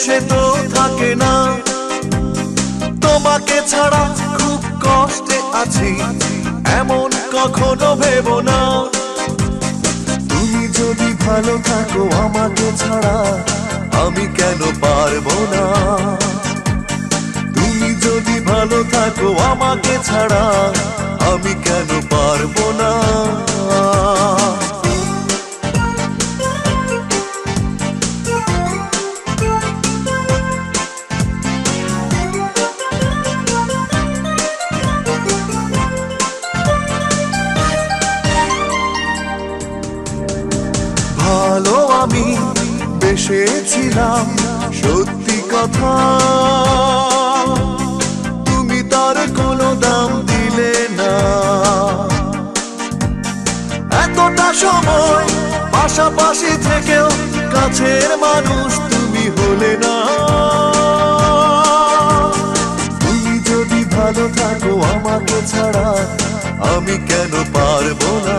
সে তো থাকে না। তোমাকে ছাড়া খুব কষ্টে আছি, এমন কখনো ভেব না। তুমি যদি ভালো থাকো আমাকে ছাড়া, আমি কেন পারব না? তুমি যদি ভালো থাকো আমাকে ছাড়া, আমি কেন পারব না? আমি বেসেছিলাম সত্যি কথা। তুমি তার কোনো দাম দিলে না। এতটা সময় পাশাপাশি থেকেও কাছের মানুষ তুমি হলে না। তুমি যদি ভালো থাকো আমাকে ছাড়া আমি কেন পারব না?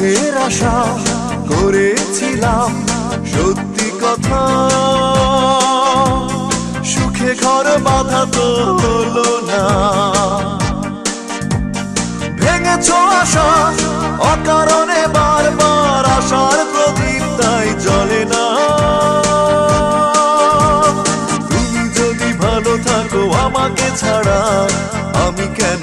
সুখের আশা করেছিলাম সত্যি কথা। সুখে ঘর বাধা তো হলো না। ভেঙেছ আশা, অকারণে বারবার আশার প্রদীপ তাই জলে না। তুমি যদি ভালো থাকো আমাকে ছাড়া, আমি কেন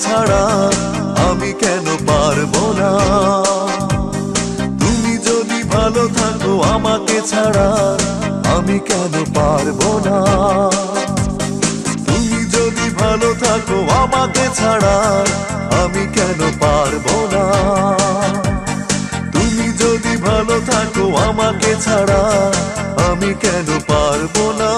ছাড়া আমি কেন পারব না? তুমি যদি ভালো থাকো আমাকে ছাড়া আমি কেন পারব না? তুমি যদি ভালো থাকো আমাকে ছাড়া আমি কেন পারব না? তুমি যদি ভালো থাকো আমাকে ছাড়া আমি কেন পারব না?